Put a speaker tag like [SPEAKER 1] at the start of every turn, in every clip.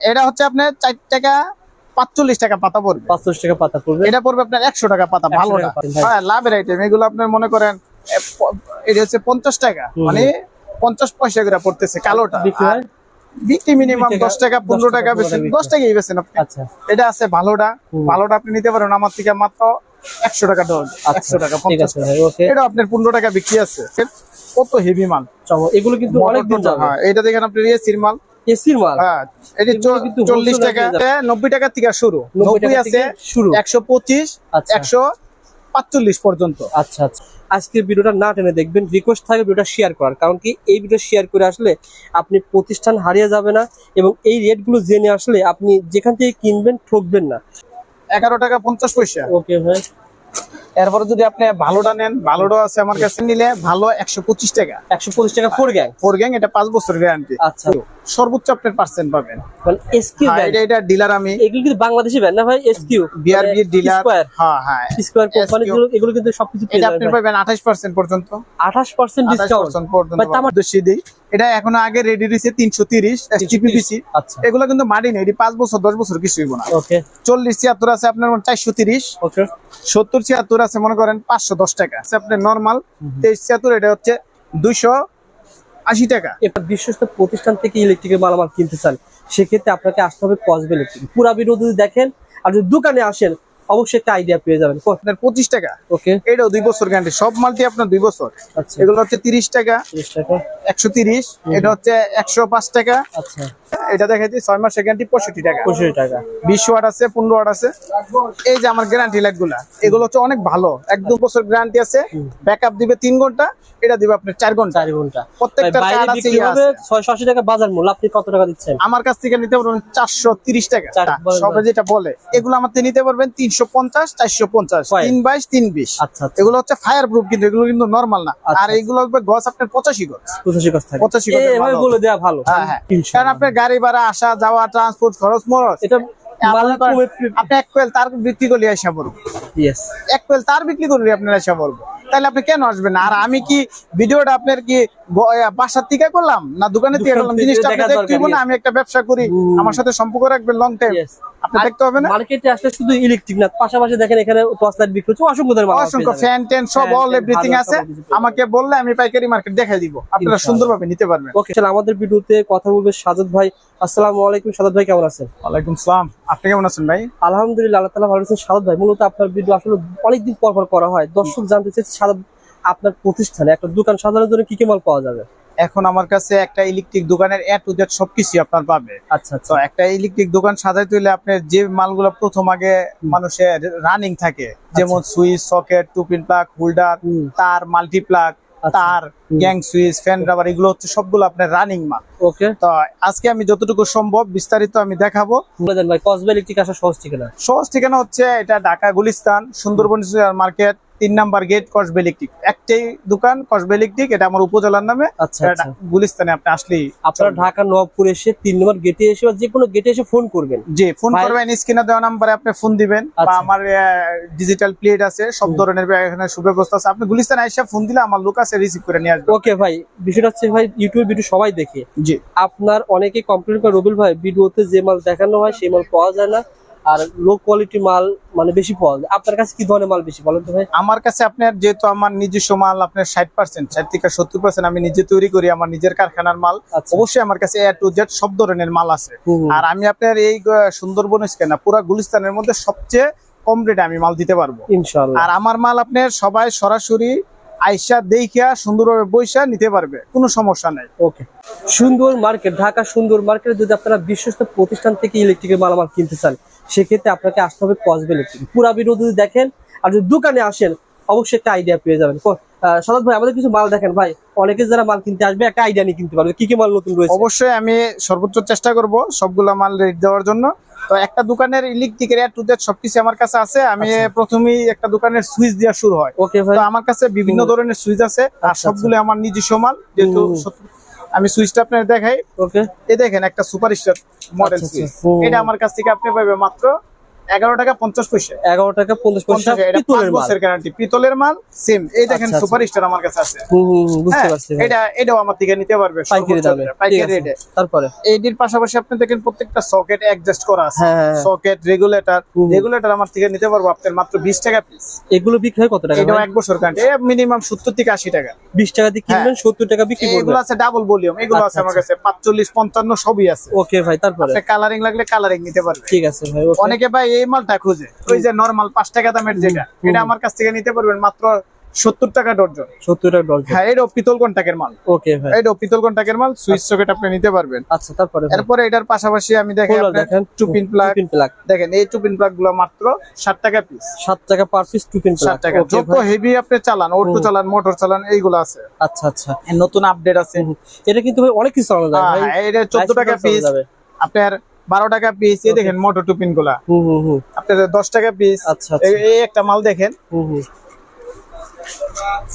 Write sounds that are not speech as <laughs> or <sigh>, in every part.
[SPEAKER 1] এটা হচ্ছে আপনার চার টাকা পাঁচচল্লিশ টাকা পাতা পড়বে।
[SPEAKER 2] পাঁচশো টাকা পাতা পড়বে।
[SPEAKER 1] এটা পড়বে আপনার একশো টাকা পাতা
[SPEAKER 2] 100
[SPEAKER 1] ভালোটা
[SPEAKER 2] টাকা পাতা, ভাই।
[SPEAKER 1] হ্যাঁ লাভের আইটেম এগুলো আপনার মনে করেন এটা হচ্ছে পঞ্চাশ টাকা মানে পঞ্চাশ পয়সা করে পড়তেছে কালোটা।
[SPEAKER 2] বিক্রি
[SPEAKER 1] মিনিমাম দশ টাকা পনেরো
[SPEAKER 2] টাকা,
[SPEAKER 1] বেছেন দশ টাকাই বেছেন আপনি।
[SPEAKER 2] আচ্ছা।
[SPEAKER 1] এটা আছে ভালোটা। ভালোটা আপনি নিতে পারেন আমার থেকে মাত্র একশো টাকা ডজন
[SPEAKER 2] আচ্ছা
[SPEAKER 1] একশো টাকা পঞ্চাশ এটা আপনার পনেরো টাকা বিক্রি আছে। কত হেভি মাল।
[SPEAKER 2] এগুলো কিন্তু অনেক দিন
[SPEAKER 1] হ্যাঁ এটা দেখেন আপনি এসির মাল।
[SPEAKER 2] এসির মাল
[SPEAKER 1] হ্যাঁ টাকা। টাকা থেকে শুরু।
[SPEAKER 2] 90
[SPEAKER 1] আছে
[SPEAKER 2] শুরু।
[SPEAKER 1] একশো পঁচিশ
[SPEAKER 2] আচ্ছা।
[SPEAKER 1] পর্যন্ত।
[SPEAKER 2] আচ্ছা আচ্ছা। আজকের ভিডিওটা না টেনে দেখবেন। রিকোয়েস্ট থাকে ভিডিওটা শেয়ার করার। কারণ কি এই ভিডিও শেয়ার করে আসলে আপনি প্রতিষ্ঠান হারিয়ে যাবে না এবং এই রেটগুলো জেনে আসলে আপনি যেখান থেকে কিনবেন ঠকবেন না।
[SPEAKER 1] এগারো টাকা পঞ্চাশ পয়সা।
[SPEAKER 2] ওকে ভাই।
[SPEAKER 1] এরপরে যদি আপনি ভালোটা নেন ভালোটা আছে আমার কাছে নিলে ভালো একশো পঁচিশ টাকা।
[SPEAKER 2] একশো পঁচিশ টাকা ফোর গ্যাং
[SPEAKER 1] ফোর গ্যাং এটা পাঁচ বছর গ্যারান্টি
[SPEAKER 2] আচ্ছা।
[SPEAKER 1] সর্বোচ্চ আপনার পার্সেন্ট পাবেন।
[SPEAKER 2] এসকিউ
[SPEAKER 1] হ্যাঁ, এটা এটা ডিলার আমি
[SPEAKER 2] এগুলো কিন্তু বাংলাদেশি ব্যান্ড না ভাই এসকিউ
[SPEAKER 1] বিআরবি ডিলার হ্যাঁ হ্যাঁ
[SPEAKER 2] স্কোয়ার কোম্পানি এগুলো কিন্তু সবকিছু
[SPEAKER 1] এটা আপনি পাবেন আঠাশ পার্সেন্ট পর্যন্ত।
[SPEAKER 2] আঠাশ পার্সেন্ট
[SPEAKER 1] আঠাশ
[SPEAKER 2] ডিসকাউন্ট
[SPEAKER 1] পার্সেন্ট পর্যন্ত পাবেন। দিই। এটা এখনও আগে রেডি দিয়েছে তিনশো তিরিশ জিপিপিসি
[SPEAKER 2] আচ্ছা।
[SPEAKER 1] এগুলো কিন্তু মাটি নেই এটি পাঁচ বছর দশ বছর কিছু হইব না।
[SPEAKER 2] ওকে
[SPEAKER 1] চল্লিশ ছিয়াত্তর আছে আপনার চারশো তিরিশ।
[SPEAKER 2] ওকে
[SPEAKER 1] সত্তর ছিয়াত্তর আছে মনে করেন পাঁচশো দশ টাকা। আছে আপনার নর্মাল তেইশ ছিয়াত্তর এটা হচ্ছে দুইশো আশি টাকা।
[SPEAKER 2] একটা বিশ্বস্ত প্রতিষ্ঠান থেকে ইলেকট্রিকের মালামাল কিনতে চান সেক্ষেত্রে আপনাকে আসতে হবে কসবে ইলেকট্রিক পুরা ভিডিও যদি দেখেন আর যদি দোকানে আসেন অবশ্যই একটা আইডিয়া পেয়ে যাবেন।
[SPEAKER 1] আপনার পঁচিশ টাকা।
[SPEAKER 2] ওকে
[SPEAKER 1] এটাও দুই বছর গ্যারান্টি সব মালটি আপনার দুই বছর।
[SPEAKER 2] আচ্ছা।
[SPEAKER 1] এগুলো হচ্ছে তিরিশ টাকা।
[SPEAKER 2] তিরিশ টাকা।
[SPEAKER 1] একশো তিরিশ এটা হচ্ছে একশো পাঁচ টাকা।
[SPEAKER 2] আচ্ছা।
[SPEAKER 1] এটা দেখাচ্ছি ছয় মাসের গ্যারান্টি পঁয়ষট্টি টাকা।
[SPEAKER 2] পঁয়ষট্টি টাকা।
[SPEAKER 1] বিশ ওয়াট আছে পনেরো ওয়াট আছে। এই যে আমার গ্যারান্টি লাইটগুলা এগুলো হচ্ছে অনেক ভালো এক দু বছর গ্যারান্টি আছে। ব্যাকআপ দিবে তিন ঘণ্টা এটা দিবে আপনার চার ঘণ্টা।
[SPEAKER 2] চার
[SPEAKER 1] প্রত্যেকটা ইয়ে।
[SPEAKER 2] ছয়শো আশি টাকা বাজার মূল্য। আপনি কত টাকা দিচ্ছেন?
[SPEAKER 1] আমার কাছ থেকে নিতে পারবেন চারশো তিরিশ টাকা। সবাই যেটা বলে এগুলো আমার থেকে নিতে পারবেন তিনশো পঞ্চাশ চারশো পঞ্চাশ তিন বাইশ তিন বিশ।
[SPEAKER 2] আচ্ছা আচ্ছা।
[SPEAKER 1] এগুলো হচ্ছে ফায়ার প্রুফ কিন্তু এগুলো কিন্তু নর্মাল না।
[SPEAKER 2] আচ্ছা,
[SPEAKER 1] আর এগুলো গছ আপনার পঁচাশি গছ।
[SPEAKER 2] পঁচাশি কাছ থাকে
[SPEAKER 1] পঁচাশি গজের
[SPEAKER 2] এভাবে বলে দেওয়া ভালো।
[SPEAKER 1] হ্যাঁ হ্যাঁ। কারণ আপনার গাড়ি ভাড়া আসা যাওয়া ট্রান্সপোর্ট খরচ মরচ।
[SPEAKER 2] এটা মাল
[SPEAKER 1] আপনার করেন,
[SPEAKER 2] কমে-
[SPEAKER 1] আপনি এক কোয়েল তার বিক্রি করলে আসা পড়ব। এক কোয়েল তার বিক্রি করলে আপনার আসা পড়ব। তাহলে আপনি কেন আসবেন? আর আমি কি ভিডিওটা আপনার কি বাসার থেকে করলাম? না দোকানের থেকে করলাম? জিনিসটা আপনি দেখতে না আমি একটা ব্যবসা করি। আমার সাথে সম্পর্ক রাখবেন লং টাইম. আপনি দেখতে হবে
[SPEAKER 2] মার্কেটে আসলে শুধু ইলেকট্রিক না পাশাপাশি দেখেন এখানে টর্চ লাইট বিক্রি হচ্ছে অসংখ্য ধরনের
[SPEAKER 1] অসংখ্য ফ্যান ট্যান সব অল এভরিথিং আছে
[SPEAKER 2] সব কিছু পেয়ে
[SPEAKER 1] আমাকে বললে আমি পাইকারি মার্কেট দেখাই দিব। আপনারা সুন্দরভাবে নিতে পারবেন।
[SPEAKER 2] ওকে চল আমাদের ভিডিওতে কথা বলবে সাজাদ ভাই। আসসালামু আলাইকুম সাজাদ ভাই কেমন আছেন?
[SPEAKER 1] ওয়ালাইকুম সালাম। আপনি কেমন আছেন ভাই?
[SPEAKER 2] আলহামদুলিল্লাহ আল্লাহ তালা ভালো আছেন সাজাদ ভাই মূলত আপনার ভিডিও আসলে অনেকদিন পর পর করা হয়। দর্শক জানতে চাইছে সাজাদ আপনার প্রতিষ্ঠানে একটা দোকান সাজানোর জন্য কি কি মাল পাওয়া যাবে?
[SPEAKER 1] এখন আমার কাছে একটা ইলেকট্রিক দোকানের এ টু জেড সবকিছু আপনার পাবে।
[SPEAKER 2] আচ্ছা আচ্ছা।
[SPEAKER 1] তো একটা ইলেকট্রিক দোকান সাজাইতে হলে আপনার যে মালগুলো প্রথম আগে মানুষের রানিং থাকে যেমন switch socket two pin plug holder তার মাল্টি প্লাগ
[SPEAKER 2] আচ্ছা।
[SPEAKER 1] তার গ্যাং সুইচ ফ্যান রাবার এগুলো হচ্ছে সবগুলো আপনার রানিং মাল।
[SPEAKER 2] ওকে
[SPEAKER 1] তো আজকে আমি যতটুকু সম্ভব বিস্তারিত আমি দেখাবো।
[SPEAKER 2] ভাই কসবে ইলেকট্রিক আসা সহজ ঠিকানা?
[SPEAKER 1] সহজ ঠিকানা হচ্ছে এটা ঢাকা গুলিস্তান সুন্দরবন মার্কেট তিন নাম্বার গেট কসবে ইলেকট্রিক একটাই দোকান কসবে ইলেকট্রিক এটা আমার উপজেলার নামে।
[SPEAKER 2] আচ্ছা আচ্ছা।
[SPEAKER 1] গুলিস্তানে আপনি আসলেই
[SPEAKER 2] আপনারা ঢাকা নবাবপুর এসে তিন নম্বর গেটে এসে বা যে কোনো গেটে এসে ফোন করবেন।
[SPEAKER 1] জি ফোন করবেন স্ক্রিনে দেওয়া নাম্বারে আপনি ফোন দিবেন। বা
[SPEAKER 2] আচ্ছা।
[SPEAKER 1] আমার ডিজিটাল প্লেট আছে সব ধরনের এখানে সুব্যবস্থা আছে। আপনি গুলিস্তানে এসে ফোন দিলে আমার লোক আছে রিসিভ করে নিয়ে আসবে।
[SPEAKER 2] ওকে ভাই। বিষয়টা হচ্ছে ভাই ইউটিউব ভিডিও সবাই দেখে।
[SPEAKER 1] জি।
[SPEAKER 2] আপনার অনেকে কমপ্লেন করে রবিল ভাই ভিডিওতে যে মাল দেখানো হয় সেই মাল পাওয়া যায় না। আর লো কোয়ালিটি মাল মানে বেশি পাওয়া যায়। আপনার কাছে কি ধরনের মাল বেশি বলেন তো ভাই?
[SPEAKER 1] আমার কাছে আপনার যেহেতু আমার নিজস্ব মাল আপনার ষাট পার্সেন্ট ষাট থেকে সত্তর পার্সেন্ট আমি নিজে তৈরি করি আমার নিজের কারখানার মাল।
[SPEAKER 2] আচ্ছা।
[SPEAKER 1] অবশ্যই আমার কাছে এ টু জেড সব ধরনের মাল আছে। আর আমি আপনার এই সুন্দরবন না পুরা গুলিস্তানের মধ্যে সবচেয়ে কম রেটে আমি মাল দিতে পারব। আর আমার মাল আপনার সবাই সরাসরি আইসা দেখিয়া সুন্দরভাবে বৈশা নিতে পারবে, কোনো সমস্যা নাই।
[SPEAKER 2] ওকে সুন্দর মার্কেট, ঢাকা সুন্দর মার্কেটে যদি আপনারা বিশ্বস্ত প্রতিষ্ঠান থেকে ইলেকট্রিকের মালামাল কিনতে চান, সেক্ষেত্রে আপনাকে আসতে হবে কসবে ইলেকট্রিক পুরা বিরোধী দেখেন, আর যদি দোকানে আসেন অবশ্যই একটা আইডিয়া পেয়ে যাবেন। সাদাত ভাই আমাদের কিছু মাল দেখেন ভাই। অনেকে যারা মাল কিনতে আসবে একটা আইডিয়া নিয়ে কিনতে পারবে। কি কি মাল নতুন রয়েছে?
[SPEAKER 1] অবশ্যই আমি সর্বোচ্চ চেষ্টা করব সবগুলা মাল রেট দেওয়ার জন্য। তো একটা দোকানের ইলেকট্রিকের এ টু জেড সবকিছু আমার কাছে আছে। আমি
[SPEAKER 2] আচ্ছা।
[SPEAKER 1] প্রথমেই একটা দোকানের সুইচ দেওয়া শুরু হয়।
[SPEAKER 2] ওকে ভাই।
[SPEAKER 1] তো আমার কাছে বিভিন্ন ধরনের সুইচ আছে। আর
[SPEAKER 2] আচ্ছা,
[SPEAKER 1] সবগুলো আমার নিজস্ব মাল। যেহেতু আমি সুইচটা আপনার দেখাই।
[SPEAKER 2] ওকে
[SPEAKER 1] এই দেখেন একটা সুপার স্টার মডেল
[SPEAKER 2] আচ্ছা, আচ্ছা।
[SPEAKER 1] সুইচ এটা আমার কাছ থেকে আপনি পাবেন মাত্র এগারো টাকা পঞ্চাশ পয়সা।
[SPEAKER 2] এগারো টাকা পঞ্চাশ পয়সা
[SPEAKER 1] এটা
[SPEAKER 2] পিতলের মাল।
[SPEAKER 1] গ্যারান্টি পিতলের মাল সেম এই দেখেন
[SPEAKER 2] আচ্ছা, আচ্ছা।
[SPEAKER 1] সুপার স্টার আমার কাছে আছে।
[SPEAKER 2] বুঝতে
[SPEAKER 1] হ্যাঁ,
[SPEAKER 2] পারছি।
[SPEAKER 1] এটা এটাও আমার থেকে নিতে পারবে
[SPEAKER 2] পাইকারি দামে।
[SPEAKER 1] পাইকারি রেটে
[SPEAKER 2] তারপরে?
[SPEAKER 1] এইটির পাশাপাশি আপনি দেখেন প্রত্যেকটা সকেট অ্যাডজাস্ট করা আছে।
[SPEAKER 2] হ্যাঁ, হ্যাঁ, হ্যাঁ।
[SPEAKER 1] সকেট রেগুলেটর রেগুলেটর আমার থেকে নিতে পারব আপনার মাত্র বিশ টাকা পিস
[SPEAKER 2] এগুলো বিক্রি হয় কত টাকা ভাই?
[SPEAKER 1] এক বছর গ্যারান্টি মিনিমাম সত্তর থেকে আশি টাকা।
[SPEAKER 2] বিশ টাকা দিয়ে কিনবেন সত্তর টাকা বিক্রি
[SPEAKER 1] এগুলো আছে ডাবল ভলিউম এগুলো আছে
[SPEAKER 2] আচ্ছা,
[SPEAKER 1] আমার কাছে পাঁচচল্লিশ পঞ্চান্ন সবই আছে।
[SPEAKER 2] ওকে ভাই তারপরে?
[SPEAKER 1] কালারিং লাগলে কালারিং নিতে পারবে
[SPEAKER 2] ঠিক আছে ভাই
[SPEAKER 1] অনেকে ভাই এই মালটা খুঁজে। ওই যে নরমাল পাঁচ টাকা দামের যেটা এটা আমার কাছ থেকে নিতে পারবেন মাত্র সত্তর টাকা ডর্জন
[SPEAKER 2] সত্তর টাকা ডজন।
[SPEAKER 1] হ্যাঁ এটাও পিতল কন্টাকের মাল।
[SPEAKER 2] ওকে ভাই।
[SPEAKER 1] এটাও পিতল কন্টাকের মাল সুইচ সকেট আপনি নিতে পারবেন।
[SPEAKER 2] আচ্ছা তারপরে।
[SPEAKER 1] এরপরে এটার পাশাপাশি আমি দেখেন
[SPEAKER 2] দেখেন।
[SPEAKER 1] টুপিন প্লাগ
[SPEAKER 2] টুপিন প্লাগ
[SPEAKER 1] দেখেন এই টুপিন প্লাগগুলো মাত্র ষাট টাকা পিস
[SPEAKER 2] সাত টাকা পার পিস টুপিন
[SPEAKER 1] ষাট
[SPEAKER 2] প্লাগ
[SPEAKER 1] টাকা যত হেভি আপনি চালান অটো চালান মোটর চালান এইগুলো আছে।
[SPEAKER 2] আচ্ছা আচ্ছা।
[SPEAKER 1] নতুন আপডেট আছে।
[SPEAKER 2] এটা কিন্তু ভাই অনেক কিছু চালানো যায়
[SPEAKER 1] হ্যাঁ, এটা চোদ্দ টাকা পিস। আপনার বারো টাকা পিস এই দেখেন মোটর
[SPEAKER 2] টুপিনগুলা।
[SPEAKER 1] আপনার দশ টাকা পিস
[SPEAKER 2] আচ্ছা আচ্ছা।
[SPEAKER 1] এই একটা মাল দেখেন।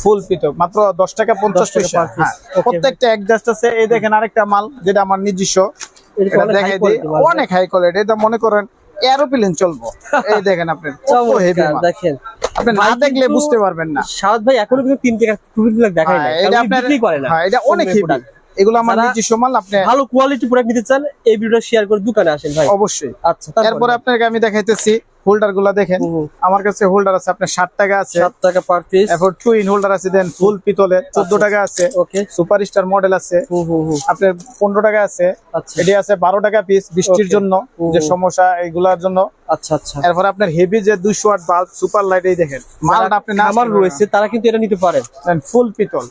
[SPEAKER 1] ফুল পিতো মাত্র দশ টাকা পঞ্চাশ
[SPEAKER 2] 10 টাকা
[SPEAKER 1] পয়সা। হ্যাঁ. প্রত্যেকটা অ্যাডজাস্ট আছে। এই দেখেন আরেকটা মাল যেটা আমার নিজস্ব।
[SPEAKER 2] অনেক
[SPEAKER 1] দিই। অনেক হাই কোয়ালিটি এটা মনে করেন এরোপ্লেন চলবো। <laughs> এই দেখেন আপনি
[SPEAKER 2] দেখেন।
[SPEAKER 1] আপনি না দেখলে বুঝতে পারবেন না।
[SPEAKER 2] সাদ ভাই এখনও কিন্তু তিন টাকা না
[SPEAKER 1] হ্যাঁ, এটা আপনার
[SPEAKER 2] করে না।
[SPEAKER 1] এটা অনেক
[SPEAKER 2] কমে
[SPEAKER 1] হেভি
[SPEAKER 2] product।
[SPEAKER 1] এগুলো আমার নিজস্ব মাল আপনি
[SPEAKER 2] ভালো কোয়ালিটি প্রোডাক্ট নিতে চান এই ভিডিওটা শেয়ার করে দোকানে আসেন ভাই।
[SPEAKER 1] অবশ্যই।
[SPEAKER 2] আচ্ছা তারপরে?
[SPEAKER 1] আপনাকে আমি দেখাইতেছি হোল্ডারগুলা দেখেন। আমার কাছে হোল্ডার আছে আপনার ষাট টাকা আছে।
[SPEAKER 2] সাত টাকা পার পিস
[SPEAKER 1] এরপর টুইন হোল্ডার আছে দেন ফুল পিতলের চোদ্দ
[SPEAKER 2] আচ্ছা,
[SPEAKER 1] টাকা আছে।
[SPEAKER 2] ওকে
[SPEAKER 1] সুপার স্টার মডেল আছে। আপনার পনেরো টাকা আছে।
[SPEAKER 2] আচ্ছা।
[SPEAKER 1] এটি আছে বারো টাকা পিস বৃষ্টির জন্য যে সমস্যা এগুলার জন্য।
[SPEAKER 2] আচ্ছা আচ্ছা।
[SPEAKER 1] এরপর আপনার হেভি যে দুইশো ওয়াট বাল্ব সুপার লাইট এই দেখেন। মালটা আপনি
[SPEAKER 2] আমার রয়েছে তারা কিন্তু এটা নিতে পারেন।
[SPEAKER 1] ফুল পিতল।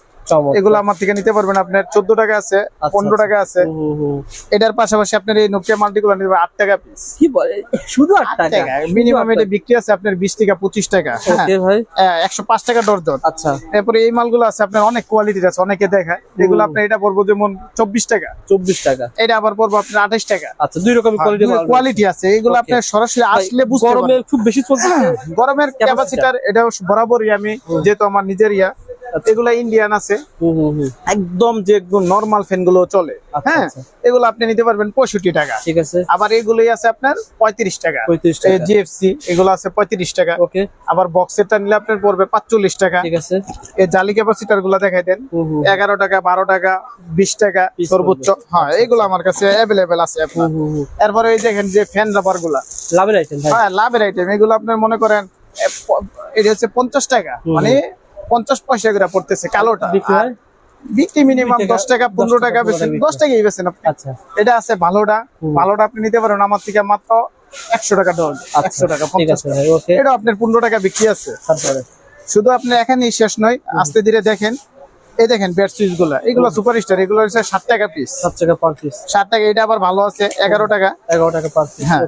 [SPEAKER 1] এগুলো আমার থেকে নিতে পারবেন আপনার চোদ্দ টাকা আছে
[SPEAKER 2] আচ্ছা,
[SPEAKER 1] পনেরো
[SPEAKER 2] আচ্ছা।
[SPEAKER 1] টাকা আছে।
[SPEAKER 2] হুম, হুম।
[SPEAKER 1] এটার পাশাপাশি আপনার এই নোকিয়া মাল্টিগুলো নিতে পারবেন আট টাকা পিস
[SPEAKER 2] কি বলে? শুধু আট টাকা?
[SPEAKER 1] মিনিমাম এটা বিক্রি আছে আপনার বিশ টাকা পঁচিশ টাকা। হ্যাঁ।
[SPEAKER 2] ভাই।
[SPEAKER 1] একশো পাঁচ টাকা ডর্জন
[SPEAKER 2] আচ্ছা।
[SPEAKER 1] এরপরে এই মালগুলো আছে আপনার অনেক কোয়ালিটির আছে অনেকে দেখায়। এগুলো আপনার এটা পড়ব যেমন চব্বিশ টাকা।
[SPEAKER 2] চব্বিশ টাকা।
[SPEAKER 1] এটা আবার পড়ব আপনার আঠাশ টাকা।
[SPEAKER 2] আচ্ছা দুই রকমের কোয়ালিটি
[SPEAKER 1] কোয়ালিটি আছে। এগুলো আপনার সরাসরি আসলে বুঝতে
[SPEAKER 2] গরমে
[SPEAKER 1] পারবেন।
[SPEAKER 2] খুব বেশি চলছে
[SPEAKER 1] গরমের ক্যাপাসিটার এটা বরাবরই আমি যেহেতু আমার নিজের ইয়া
[SPEAKER 2] আচ্ছা।
[SPEAKER 1] এগুলা ইন্ডিয়ান আছে। একদম যে নর্মাল ফ্যানগুলো চলে।
[SPEAKER 2] আচ্ছা,
[SPEAKER 1] হ্যাঁ?
[SPEAKER 2] আচ্ছা।
[SPEAKER 1] এগুলো আপনি নিতে পারবেন পঁয়ষট্টি টাকা।
[SPEAKER 2] ঠিক আছে।
[SPEAKER 1] আবার এগুলোই আছে আপনার পঁয়ত্রিশ টাকা। জিএফসি এগুলো আছে পঁয়ত্রিশ টাকা।
[SPEAKER 2] ওকে।
[SPEAKER 1] আবার বক্সেরটা নিলে আপনার পড়বে পাঁচচল্লিশ টাকা।
[SPEAKER 2] ঠিক আছে।
[SPEAKER 1] এই জালি ক্যাপাসিটারগুলা দেখাই দেন। এগারো টাকা বারো টাকা বিশ টাকা সর্বোচ্চ। হ্যাঁ এগুলো আমার কাছে অ্যাভেলেবেল আছে। এরপরে এই দেখেন যে ফ্যান রাবারগুলা।
[SPEAKER 2] লাভের আইটেম
[SPEAKER 1] হ্যাঁ লাভের আইটেম এগুলো আপনার মনে করেন এটা হচ্ছে পঞ্চাশ টাকা। মানে পঞ্চাশ পয়সা করে পড়তেছে কালোটা।
[SPEAKER 2] বিক্রি
[SPEAKER 1] মিনিমাম দশ টাকা পনেরো
[SPEAKER 2] টাকা,
[SPEAKER 1] টাকা
[SPEAKER 2] 15
[SPEAKER 1] বেছেন দশ টাকাই বেছেন আপনি।
[SPEAKER 2] আচ্ছা।
[SPEAKER 1] এটা আছে ভালোটা। ভালোটা আপনি নিতে পারেন আমার থেকে মাত্র একশো টাকা ডল
[SPEAKER 2] আচ্ছা
[SPEAKER 1] একশো টাকা এটা আপনার পনেরো টাকা বিক্রি আছে। শুধু আপনি এখানেই শেষ নয় আস্তে ধীরে দেখেন। এই দেখেন বেড সুইচগুলা এগুলো সুপার স্টার এগুলো হচ্ছে ষাট টাকা পিস
[SPEAKER 2] সাত টাকা পার পিস
[SPEAKER 1] ষাট টাকা এটা আবার ভালো আছে এগারো টাকা।
[SPEAKER 2] এগারো টাকা পার পিস
[SPEAKER 1] হ্যাঁ।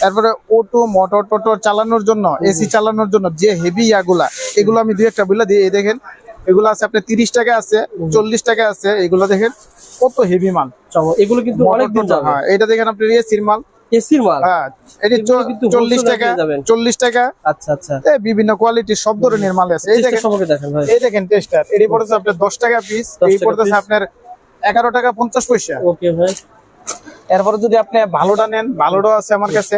[SPEAKER 1] তারপরে অটো মোটর টোটর চালানোর জন্য এসি চালানোর জন্য যে হেভি ইয়াগুলা এগুলো আমি দুই একটা বলে দিই এই দেখেন এগুলো আছে আপনার তিরিশ টাকা আছে চল্লিশ টাকা আছে এগুলো দেখেন কত হেভি মাল।
[SPEAKER 2] এগুলো কিন্তু অনেক দিন যাবে।
[SPEAKER 1] হ্যাঁ এটা দেখেন আপনার এসির মাল।
[SPEAKER 2] এসির মাল?
[SPEAKER 1] হ্যাঁ এটি টাকা টাকা।
[SPEAKER 2] আচ্ছা আচ্ছা।
[SPEAKER 1] এ, বিভিন্ন কোয়ালিটির সব ধরনের মাল আছে। এই দেখেন
[SPEAKER 2] দেখেন ভাই।
[SPEAKER 1] এই দেখেন টেস্টার এটি পড়েছে আপনার দশ টাকা পিস
[SPEAKER 2] 10
[SPEAKER 1] এই পড়তেছে আপনার এগারো টাকা পঞ্চাশ পয়সা।
[SPEAKER 2] ওকে ভাই।
[SPEAKER 1] এরপরে যদি আপনি ভালোটা নেন ভালোটা আছে আমার কাছে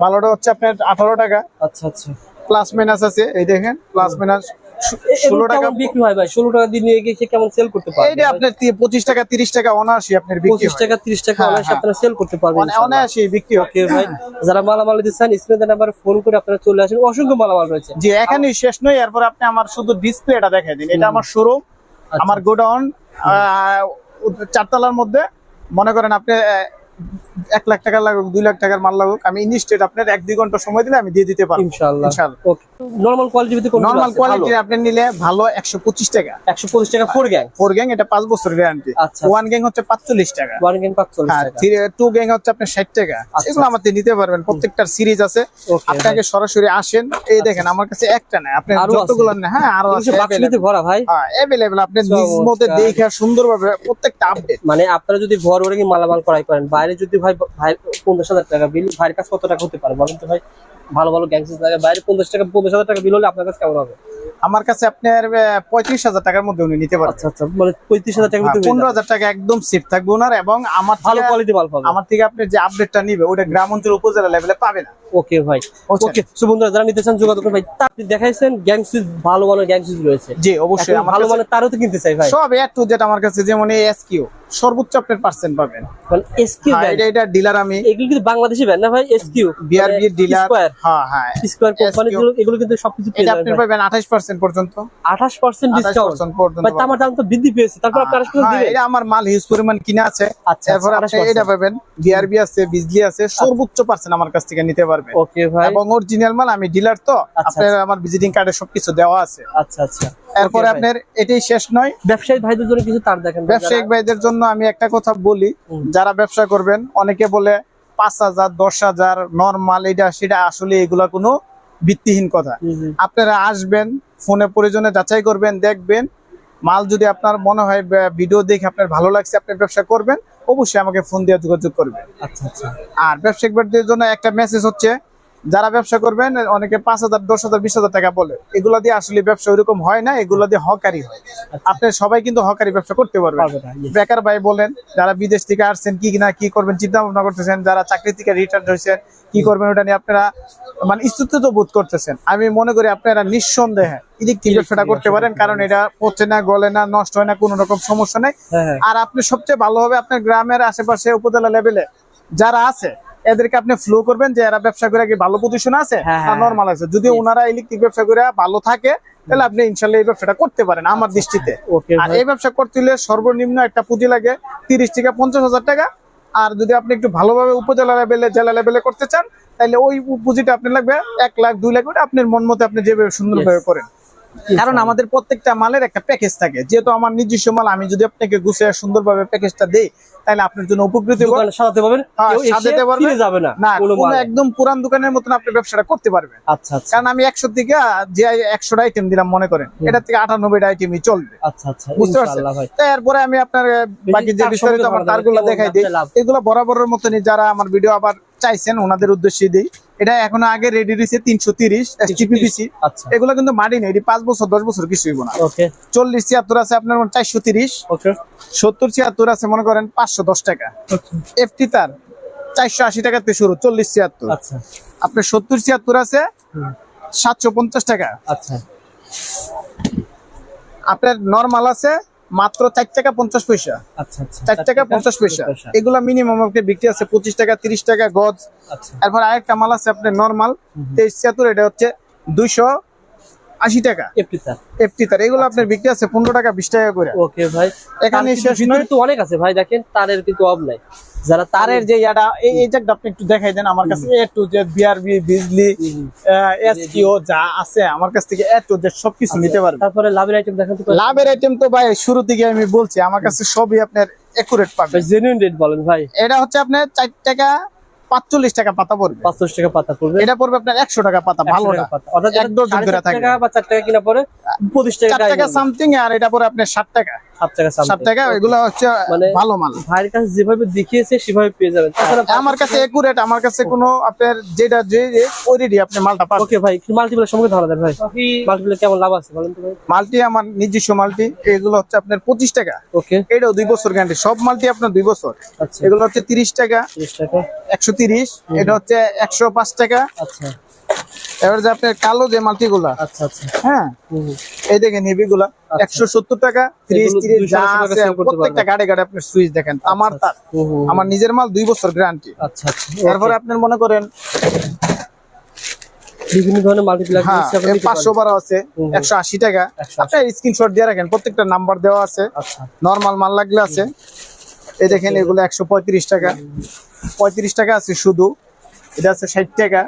[SPEAKER 1] ভালোটা হচ্ছে আপনার আঠারো টাকা।
[SPEAKER 2] আচ্ছা আচ্ছা।
[SPEAKER 1] প্লাস মাইনাস আছে এই দেখেন প্লাস মাইনাস ষোলো টাকা
[SPEAKER 2] বিক্রি হয় ভাই? ষোলো টাকা দিয়ে গিয়ে কেমন সেল করতে পারবে?
[SPEAKER 1] এইটা আপনার পঁচিশ টাকা তিরিশ টাকা অনায়াসি আপনার
[SPEAKER 2] পঁচিশ টাকা তিরিশ টাকা
[SPEAKER 1] হ্যাঁ, হ্যাঁ।
[SPEAKER 2] আপনারা সেল করতে পারবেন
[SPEAKER 1] অনায়াসি বিক্রি
[SPEAKER 2] ওকে ভাই। যারা মালামাল দিতে চান স্ক্রিনে নাম্বার ফোন করে আপনারা চলে আসেন। অসংখ্য মালামাল রয়েছে।
[SPEAKER 1] এখানেই শেষ নয় এরপর আপনি আমার শুধু ডিসপ্লেটা দেখাই দিন। এটা আমার শোরুম
[SPEAKER 2] আচ্ছা।
[SPEAKER 1] আমার গোডাউন চারতলার মধ্যে। মনে করেন আপনি এক লাখ টাকা লাগুক দুই লাখ টাকার মাল লাগুক আমি ইনস্টেট আপনার এক দুই ঘণ্টা সময় দিলে আমি দিয়ে দিতে পারব।
[SPEAKER 2] ইনশাআল্লাহ।
[SPEAKER 1] ইনশাআল্লাহ।
[SPEAKER 2] নরমাল কোয়ালিটি ভিতরে
[SPEAKER 1] কোয়ালিটি আপনি নিলে ভালো একশো পঁচিশ টাকা।
[SPEAKER 2] একশো পঁচিশ টাকা ফোর গ্যাং
[SPEAKER 1] ফোর গ্যাং এটা বছর গ্যারান্টি
[SPEAKER 2] আচ্ছা।
[SPEAKER 1] ওয়ান গ্যাং হচ্ছে পাঁচচল্লিশ টাকা।
[SPEAKER 2] ওয়ান গ্যাং পাঁচচল্লিশ
[SPEAKER 1] হ্যাঁ
[SPEAKER 2] টাকা।
[SPEAKER 1] টু গ্যাং হচ্ছে আপনার ষাট টাকা।
[SPEAKER 2] আচ্ছা,
[SPEAKER 1] এগুলো আমাদের নিতে পারবেন প্রত্যেকটার সিরিজ আছে। আপনাকে সরাসরি আসেন। এই দেখেন আমার কাছে একটা নাই। আপনি? যতগুলো হ্যাঁ আরও আছে।
[SPEAKER 2] বাক্সিতে ভরা ভাই।
[SPEAKER 1] অ্যাভেলেবেল আপনি নিজ দেখে সুন্দরভাবে প্রত্যেকটা আপডেট
[SPEAKER 2] মানে আপনারা যদি ঘর ওরে মালামাল করাই করেন বাইরে যদি ভাই ভাই পঞ্চাশ হাজার টাকা বিল ভাইয়ের কাছে কত টাকা হতে পারে? বলেন তো ভাই ভালো ভালো গ্যাংসিস লাগে বাইরে পঞ্চাশ টাকা পঞ্চাশ হাজার টাকা বিল হলে আপনার কাছে কেমন হবে?
[SPEAKER 1] আমার কাছে আপনার পঁয়ত্রিশ হাজার টাকার মধ্যে উনি নিতে পারবেন
[SPEAKER 2] আচ্ছা আচ্ছা মানে পঁয়ত্রিশ হাজার টাকা ভিতরে
[SPEAKER 1] পনেরো হাজার টাকা একদম সেফ থাকবে ওনার এবং আমার
[SPEAKER 2] ভালো কোয়ালিটি মাল পাবে।
[SPEAKER 1] আমার থেকে আপনি যে আপডেটটা নিবে ওটা গ্রাম অঞ্চল উপজেলা লেভেলে পাবে না।
[SPEAKER 2] ওকে ভাই। ওকে। সো বন্ধুরা যারা নিতে চান যোগাযোগ করুন ভাই। আপনি দেখাইছেন গ্যাংসিস ভালো মানের গ্যাংসিস রয়েছে।
[SPEAKER 1] জি অবশ্যই।
[SPEAKER 2] ভালো মানের তারও তো কিনতে চাই ভাই।
[SPEAKER 1] সব এ টু যেটা আমার কাছে যেমন এসকিউ সর্বোচ্চ আপনার পার্সেন্ট পাবেন।
[SPEAKER 2] এসকিউ
[SPEAKER 1] হ্যাঁ, এটা এটা ডিলার আমি
[SPEAKER 2] এগুলো কিন্তু বাংলাদেশি ব্যান্ড না ভাই এসকিউ
[SPEAKER 1] বিআরবি ডিলার
[SPEAKER 2] স্কয়ার
[SPEAKER 1] হ্যাঁ হ্যাঁ
[SPEAKER 2] স্কয়ার কোম্পানি এগুলো কিন্তু সবকিছু
[SPEAKER 1] এটা আপনি পাবেন আঠাশ পার্সেন্ট পর্যন্ত।
[SPEAKER 2] 28% ডিসকাউন্ট
[SPEAKER 1] 28% পর্যন্ত
[SPEAKER 2] ভাই তামার দাম তো বৃদ্ধি পেয়েছে তারপর আপনি 28%
[SPEAKER 1] হ্যাঁ,
[SPEAKER 2] দিবেন
[SPEAKER 1] এটা আমার মাল হিউজ পরিমাণ কিনা আছে।
[SPEAKER 2] আচ্ছা,
[SPEAKER 1] তারপর আপনি
[SPEAKER 2] 28%
[SPEAKER 1] এটা পাবেন বিআরবি আছে বিজলি আছে সর্বোচ্চ পার্সেন্ট আমার কাছ থেকে নিতে পারবেন।
[SPEAKER 2] ওকে ভাই।
[SPEAKER 1] এবং অরিজিনাল মাল আমি ডিলার তো
[SPEAKER 2] আচ্ছা,
[SPEAKER 1] আপনার আমার ভিজিটিং কার্ডে সবকিছু দেওয়া আছে।
[SPEAKER 2] আচ্ছা আচ্ছা।
[SPEAKER 1] এরপরে আপনার এটাই শেষ নয়।
[SPEAKER 2] ব্যবসায়ী ভাইদের জন্য কিছু তার দেখেন
[SPEAKER 1] ব্যবসায়িক ভাইদের জন্য আমি একটা কথা বলি যারা ব্যবসা করবেন অনেকে বলে পাঁচ হাজার দশ হাজার নর্মাল এটা সেটা আসলে এগুলা কোনো ভিত্তিহীন কথা। আপনারা আসবেন ফোনে প্রয়োজনে যাচাই করবেন দেখবেন মাল যদি আপনার মনে হয় ভিডিও দেখে আপনার ভালো লাগছে আপনি ব্যবসা করবেন অবশ্যই আমাকে ফোন দিয়ে যোগাযোগ করবেন।
[SPEAKER 2] আচ্ছা আচ্ছা।
[SPEAKER 1] আর ব্যবসায়িক ভাইদের জন্য একটা মেসেজ হচ্ছে যারা ব্যবসা করবেন অনেকে পাঁচ হাজার দশ হাজার বিশ হাজার টাকা বলে। এগুলা দিয়ে আসলে ব্যবসা ওইরকম হয় না এগুলা দিয়ে হকারি হয়। আপনি সবাই কিন্তু হকারি ব্যবসা করতে পারবেন. বেকার ভাই বলেন যারা বিদেশ থেকে আসছেন কি না কি করবেন চিন্তা ভাবনা করতেছেন যারা চাকরি থেকে রিটার্ন হয়েছেন কি করবেন ওটা নিয়ে আপনারা মানে স্থিত বোধ করতেছেন। আমি মনে করি আপনারা নিঃসন্দেহে ইলেকট্রিক ব্যবসাটা করতে পারেন কারণ এটা পচে না গলে না নষ্ট হয় না কোনো রকম সমস্যা নেই।
[SPEAKER 2] হ্যাঁ হ্যাঁ।
[SPEAKER 1] আর আপনি সবচেয়ে ভালো হবে আপনার গ্রামের আশেপাশে উপজেলা লেভেলে যারা আছে এদেরকে আপনি ফ্লো করবেন যে এরা ব্যবসা করে ভালো পজিশন আছে
[SPEAKER 2] হ্যাঁ,
[SPEAKER 1] আর
[SPEAKER 2] হ্যাঁ,
[SPEAKER 1] নর্মাল আছে? যদি ওনারা ইলেকট্রিক ব্যবসা করে ভালো থাকে তাহলে আপনি ইনশাল্লাহ এই ব্যবসাটা করতে পারেন আমার দৃষ্টিতে। আর এই ব্যবসা করতে হলে সর্বনিম্ন একটা পুঁজি লাগে তিরিশ থেকে পঞ্চাশ হাজার টাকা। আর যদি আপনি একটু ভালোভাবে উপজেলা লেভেলে জেলা লেভেলে করতে চান তাহলে ওই পুঁজিটা আপনি লাগবে এক লাখ দুই লাখ আপনার মন মতো আপনি যেভাবে সুন্দরভাবে করেন। কারণ আমাদের প্রত্যেকটা মালের একটা প্যাকেজ থাকে। যেহেতু আমার নিজস্ব মাল আমি যদি আপনাকে গুছিয়ে সুন্দরভাবে প্যাকেজটা দেই তাহলে আপনার জন্য উপকৃত।
[SPEAKER 2] সাজাতে পারবেন
[SPEAKER 1] হ্যাঁ, সাজাতে পারবে।
[SPEAKER 2] ফিরে যাবে না
[SPEAKER 1] একদম পুরান দোকানের মতন আপনি ব্যবসাটা করতে পারবেন।
[SPEAKER 2] আচ্ছা আচ্ছা।
[SPEAKER 1] কারণ আমি একশো থেকে যে একশোটা আইটেম দিলাম মনে করেন এটা থেকে আটানব্বইটা আইটেমই চলবে।
[SPEAKER 2] আচ্ছা আচ্ছা
[SPEAKER 1] বুঝতে পারছেন? তারপরে আমি আপনার বাকি যে
[SPEAKER 2] তার
[SPEAKER 1] বিস্তারিত আমার তারগুলো দেখাই দিই। এগুলো বরাবরের মতনই যারা আমার ভিডিও আবার চাইছেন ওনাদের উদ্দেশ্যে দিই। এটা এখনও আগে রেডি রয়েছে তিনশো তিরিশ এসটিপিপিসি
[SPEAKER 2] আচ্ছা।
[SPEAKER 1] এগুলো কিন্তু মাটি নেই এটি পাঁচ বছর দশ বছর কিছু হইব না। চল্লিশ ছিয়াত্তর আছে আপনার চারশো তিরিশ। সত্তর ছিয়াত্তর আছে মনে করেন পাঁচশো দশ টাকা। এফটি তার চারশো আশি টাকাতে শুরু চল্লিশ ছিয়াত্তর।
[SPEAKER 2] আচ্ছা।
[SPEAKER 1] আপনার সত্তর ছিয়াত্তর আছে। সাতশো পঞ্চাশ টাকা।
[SPEAKER 2] আচ্ছা।
[SPEAKER 1] আপনার নর্মাল আছে মাত্র চার টাকা পঞ্চাশ পয়সা।
[SPEAKER 2] আচ্ছা আচ্ছা।
[SPEAKER 1] চার টাকা পঞ্চাশ পয়সা। এগুলা মিনিমাম আপনি বিক্রি আছে পঁচিশ টাকা তিরিশ টাকা গজ।
[SPEAKER 2] আচ্ছা।
[SPEAKER 1] এরপর আরেকটা মাল আছে আপনার নর্মাল তেইশ ছিয়াত্তর এটা হচ্ছে দুইশো আশি টাকা।
[SPEAKER 2] এফটি স্যার
[SPEAKER 1] এফটি তার এগুলো আপনার বিক্রি আছে পনেরো টাকা বিশ টাকা করে।
[SPEAKER 2] ওকে ভাই।
[SPEAKER 1] এখানে শেষ নয়।
[SPEAKER 2] তো অনেক আছে ভাই দেখেন তারের কিন্তু অব নাই। যারা
[SPEAKER 1] তারের যে ইয়াটা এই জায়গাটা আপনি একটু দেখাই দেন আমার কাছে। এ টু জেড বিআরবি বিজলি এসকিও যা আছে আমার কাছ থেকে এ টু জেড সবকিছু নিতে পারবেন
[SPEAKER 2] তারপরে লাভের আইটেম দেখান তো।
[SPEAKER 1] লাভের আইটেম তো ভাই শুরু থেকে আমি বলছি আমার কাছে সবই আপনার একুরেট পাবেন।
[SPEAKER 2] জেনুইন রেট বলেন ভাই।
[SPEAKER 1] এটা হচ্ছে আপনার চার টাকা পাঁচচল্লিশ টাকা পাতা পড়বে।
[SPEAKER 2] পাঁচশো টাকা পাতা পড়বে।
[SPEAKER 1] এটা পড়বে আপনার একশো টাকা পাতা
[SPEAKER 2] 100 টাকা পাতা। অর্থাৎ
[SPEAKER 1] এক ডজন
[SPEAKER 2] টাকা বা টাকা কিনা পরে পঁচিশ টাকা
[SPEAKER 1] চার টাকা সামথিং আর এটা পরে আপনার ষাট টাকা।
[SPEAKER 2] সাত টাকা
[SPEAKER 1] ষাট এগুলো হচ্ছে
[SPEAKER 2] মানে-
[SPEAKER 1] ভালো মাল।
[SPEAKER 2] ভাইয়ের কাছে যেভাবে দেখিয়েছে সেভাবে পেয়ে যাবেন।
[SPEAKER 1] আমার কাছে একুরেট আমার কাছে কোনো আপনার যেটা যে অলরেডি আপনি মালটা পাবেন।
[SPEAKER 2] ওকে ভাই মাল্টিপ্লের দেন ভাই। মাল্টিপ্লের কেমন লাভ আছে বলেন তো ভাই?
[SPEAKER 1] মালটি আমার নিজস্ব মালটি এগুলো হচ্ছে আপনার পঁচিশ টাকা।
[SPEAKER 2] ওকে
[SPEAKER 1] এটাও দুই বছর গ্যারান্টি সব মালটি আপনার দুই বছর।
[SPEAKER 2] আচ্ছা।
[SPEAKER 1] এগুলো হচ্ছে তিরিশ টাকা।
[SPEAKER 2] তিরিশ টাকা।
[SPEAKER 1] একশো তিরিশ এটা হচ্ছে একশো পাঁচ টাকা।
[SPEAKER 2] আচ্ছা।
[SPEAKER 1] এবার যে আপনার কালো যে মালটি গুলা
[SPEAKER 2] আচ্ছা আচ্ছা।
[SPEAKER 1] হ্যাঁ। এই দেখেন হেভি গুলা একশো সত্তর টাকা ত্রিশ তিরিশ
[SPEAKER 2] 200
[SPEAKER 1] যা আছে প্রত্যেকটা গাড়ি গাড়ি আপনার সুইচ দেখেন আমার তার। আমার নিজের মাল দুই বছর গ্যারান্টি
[SPEAKER 2] আচ্ছা আচ্ছা।
[SPEAKER 1] তারপরে আপনার মনে করেন
[SPEAKER 2] বিভিন্ন ধরনের
[SPEAKER 1] হ্যাঁ পাঁচশো বারো আছে একশো আশি টাকা। আপনার স্ক্রিনশট দিয়ে রাখেন প্রত্যেকটা নাম্বার দেওয়া আছে।
[SPEAKER 2] আচ্ছা।
[SPEAKER 1] নর্মাল মাল লাগলে আছে। এই দেখেন এগুলো একশো পঁয়ত্রিশ টাকা। পঁয়ত্রিশ টাকা আছে শুধু এটা আছে ষাট টাকা।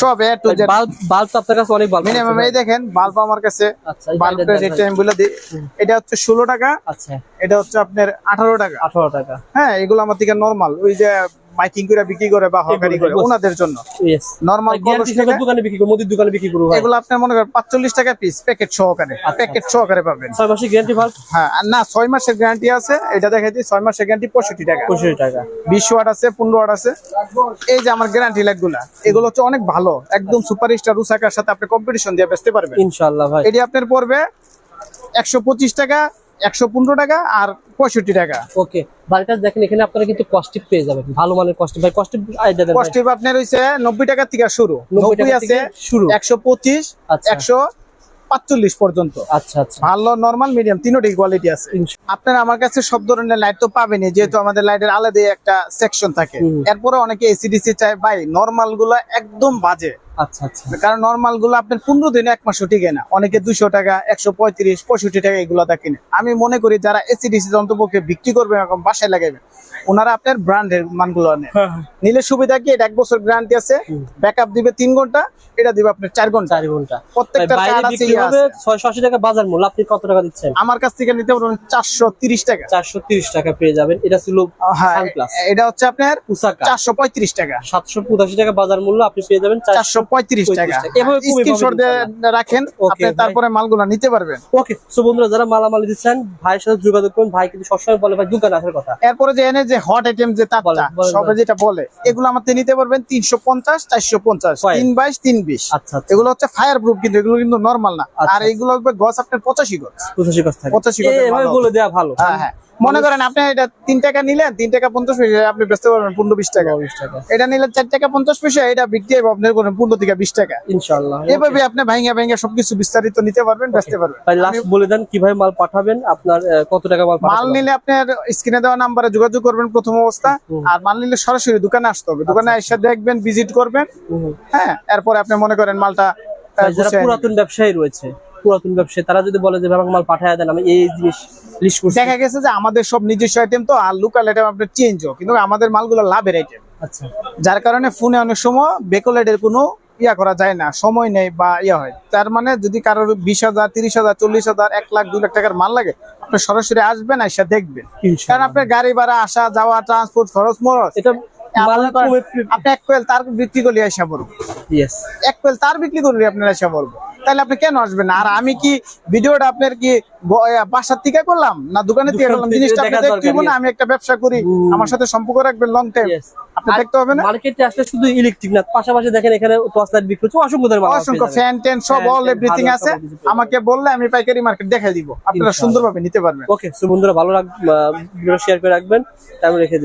[SPEAKER 1] সব A to Z
[SPEAKER 2] bulb bulb আপনার কাছে অনেক বাল্ব
[SPEAKER 1] মিনিমাম এই দেখেন বাল্ব আমার কাছে।
[SPEAKER 2] আচ্ছা বাল্বটা
[SPEAKER 1] রেট আমি বলে দিই এটা হচ্ছে ষোলো টাকা।
[SPEAKER 2] আচ্ছা।
[SPEAKER 1] এটা হচ্ছে আপনার আঠারো টাকা।
[SPEAKER 2] আঠারো টাকা।
[SPEAKER 1] হ্যাঁ এগুলো আমার থেকে নরমাল ওই যে বাইকিং করে বিক্রি করে বা হকারি করে ওনাদের জন্য। নর্মাল
[SPEAKER 2] দোকানে বিক্রি করব মুদির দোকানে বিক্রি করব
[SPEAKER 1] এগুলো আপনার মনে করেন পাঁচচল্লিশ টাকা পিস প্যাকেট সহকারে
[SPEAKER 2] আচ্ছা,
[SPEAKER 1] প্যাকেট সহকারে পাবেন।
[SPEAKER 2] ছয় মাসের গ্যারান্টি ভালো
[SPEAKER 1] হ্যাঁ না ছয় মাসের গ্যারান্টি আছে এটা দেখা দিই ছয় মাসের গ্যারান্টি পঁয়ষট্টি টাকা।
[SPEAKER 2] পঁয়ষট্টি টাকা।
[SPEAKER 1] বিশ ওয়াট আছে পনেরো ওয়াট আছে। এই যে আমার গ্যারান্টি লাইট এগুলো হচ্ছে অনেক ভালো একদম সুপার স্টার উসাকার সাথে আপনি কম্পিটিশন দিয়ে বেচতে পারবেন।
[SPEAKER 2] ইনশাল্লাহ ভাই।
[SPEAKER 1] এটি আপনার পড়বে একশো পঁচিশ টাকা একশো পনেরো টাকা আর পঁয়ষট্টি টাকা।
[SPEAKER 2] ওকে কাছে দেখেন এখানে আপনারা কিন্তু কস্টিপ পেয়ে যাবেন। ভালো মানের কস্টিপ ভাই কস্টিপ ভাই।
[SPEAKER 1] আপনার হইছে নব্বই টাকা থেকে শুরু।
[SPEAKER 2] 90
[SPEAKER 1] নব্বই আছে
[SPEAKER 2] শুরু।
[SPEAKER 1] একশো পঁচিশ
[SPEAKER 2] আচ্ছা।
[SPEAKER 1] একশো পাঁচচল্লিশ পর্যন্ত।
[SPEAKER 2] আচ্ছা আচ্ছা।
[SPEAKER 1] ভালো নর্মাল মিডিয়াম তিনোটি কোয়ালিটি আছে। আপনারা আমার কাছে সব ধরনের লাইট তো পাবেনই যেহেতু আমাদের লাইটের আলাদা একটা সেকশন থাকে। এরপরে অনেকে এসিডিসি চায়। ভাই নর্মালগুলো একদম বাজে।
[SPEAKER 2] আচ্ছা আচ্ছা।
[SPEAKER 1] কারণ নর্মালগুলো আপনার পনেরো দিনে এক মাসও টিকে না। অনেকে দুশো টাকা একশো পঁয়ত্রিশ পঁয়ষট্টি টাকা এগুলো কিনে। আমি মনে করি যারা এসিডিসি যন্ত্রপক্ষে বিক্রি করবে এরকম বাসায় লাগাবে ওনারা আপনার ব্র্যান্ডের মানগুলো নেন নিলে সুবিধা কি? এটা এক বছর গ্যারান্টি আছে। ব্যাকআপ দিবে তিন ঘণ্টা এটা দিবে আপনার চার ঘণ্টা।
[SPEAKER 2] চার ঘণ্টা।
[SPEAKER 1] প্রত্যেকটা আছে ইয়ে
[SPEAKER 2] হবে
[SPEAKER 1] আছে।
[SPEAKER 2] ছয়শো আশি টাকা বাজার মূল্য। আপনি কত টাকা দিচ্ছেন?
[SPEAKER 1] আমার কাছ থেকে নিতে পারবেন চারশো তিরিশ টাকা।
[SPEAKER 2] চারশো তিরিশ টাকা পেয়ে যাবেন। এটা ছিল
[SPEAKER 1] হ্যাঁ এটা হচ্ছে আপনার চারশো পঁয়ত্রিশ টাকা।
[SPEAKER 2] সাতশো পঁচাশি টাকা বাজার মূল্য আপনি পেয়ে যাবেন।
[SPEAKER 1] চারশো পঁয়ত্রিশ টাকা।
[SPEAKER 2] টাকা। এভাবে
[SPEAKER 1] স্ক্রিনশট রাখেন
[SPEAKER 2] Okay,
[SPEAKER 1] আপনি
[SPEAKER 2] ভাই।
[SPEAKER 1] তারপরে মালগুলো নিতে পারবেন।
[SPEAKER 2] ওকে সো বন্ধুরা যারা মালামাল দিচ্ছেন ভাইয়ের সাথে যোগাযোগ করুন। ভাই কিন্তু সবসময় বলে ভাই দোকানে আসার কথা।
[SPEAKER 1] এরপরে যে এনে যে হট আইটেম যে তাপটা সবে যেটা বলে এগুলো আমাদের নিতে পারবেন তিনশো পঞ্চাশ চারশো পঞ্চাশ তিন বাইশ তিন বিশ।
[SPEAKER 2] আচ্ছা আচ্ছা।
[SPEAKER 1] এগুলো হচ্ছে ফায়ার প্রুফ কিন্তু এগুলো কিন্তু নর্মাল না।
[SPEAKER 2] আচ্ছা,
[SPEAKER 1] আর এগুলো গছ আপনার পঁচাশি গছ।
[SPEAKER 2] পঁচাশি কথা থাকে।
[SPEAKER 1] 85 কথা
[SPEAKER 2] বলে দেওয়া ভালো।
[SPEAKER 1] হ্যাঁ হ্যাঁ। মনে করেন আপনি এটা তিন টাকা নিলেন তিন টাকা পঞ্চাশ পয়সা আপনি বেচতে পারবেন পনেরো বিশ টাকা।
[SPEAKER 2] বিশ টাকা।
[SPEAKER 1] এটা নিলে চার টাকা পঞ্চাশ পয়সা এটা বিক্রি হবে আপনার করেন পনেরো থেকে বিশ টাকা।
[SPEAKER 2] ইনশাল্লাহ
[SPEAKER 1] এভাবে আপনি ভাইঙ্গা ভাইঙ্গা সবকিছু বিস্তারিত নিতে পারবেন বেচতে পারবেন।
[SPEAKER 2] লাস্ট বলে দেন কীভাবে মাল পাঠাবেন আপনার কত টাকা মাল
[SPEAKER 1] মাল নিলে আপনার স্ক্রিনে দেওয়া নাম্বারে যোগাযোগ করবেন প্রথম অবস্থা আর মাল নিলে সরাসরি দোকানে আসতে হবে। দোকানে এসে দেখবেন ভিজিট করবেন। হ্যাঁ এরপরে আপনি মনে করেন মালটা
[SPEAKER 2] পুরাতন ব্যবসায়ী রয়েছে পুরাতন ব্যবসায়ী তারা যদি বলে যে আমাকে মাল পাঠায় দেন আমি এই জিনিস লিস্ট করছি।
[SPEAKER 1] দেখা গেছে যে আমাদের সব নিজস্ব আইটেম তো আর লোকাল আইটেম আপনার চেঞ্জও কিন্তু আমাদের মালগুলো লাভের আইটেম
[SPEAKER 2] আচ্ছা।
[SPEAKER 1] যার কারণে ফোনে অনেক সময় বেকোলেটের কোনো ইয়া করা যায় না সময় নেই বা ইয়া হয়। তার মানে যদি কারোর বিশ হাজার তিরিশ হাজার চল্লিশ হাজার এক লাখ দুই লাখ টাকার মাল লাগে আপনি সরাসরি আসবেন এসে দেখবেন। কারণ আপনার গাড়ি ভাড়া আসা যাওয়া ট্রান্সপোর্ট খরচ মরচ।
[SPEAKER 2] এটা
[SPEAKER 1] আপনি এক কোয়েল তার বিক্রি করলে আসা পড়ব।
[SPEAKER 2] ইয়েস
[SPEAKER 1] এক কোয়েল তার বিক্রি করলে আপনার আসা পড়ব। তাহলে আপনি কেন আসবেন আর আমি কি ভিডিওটা আপনার কি বাসার থেকে করলাম? না দোকানের থেকে করলাম? জিনিসটা আপনি
[SPEAKER 2] দেখার
[SPEAKER 1] দেখতে না আমি একটা ব্যবসা করি আমার সাথে সম্পর্ক রাখবেন লং টাইম আপনি দেখতে হবে না?
[SPEAKER 2] মার্কেটে আসলে শুধু ইলেকট্রিক না পাশাপাশি দেখেন এখানে টর্চ লাইট বিক্রি হচ্ছে অসংখ্য ধরনের
[SPEAKER 1] অসংখ্য ফ্যান ট্যান সব অল এভরিথিং আছে। আমাকে বললে আমি পাইকারি মার্কেট দেখাই দিব। আপনারা। সুন্দরভাবে নিতে পারবেন।
[SPEAKER 2] ওকে সো বন্ধুরা ভালো রাখ ভিডিও শেয়ার করে রাখবেন তারপর রেখে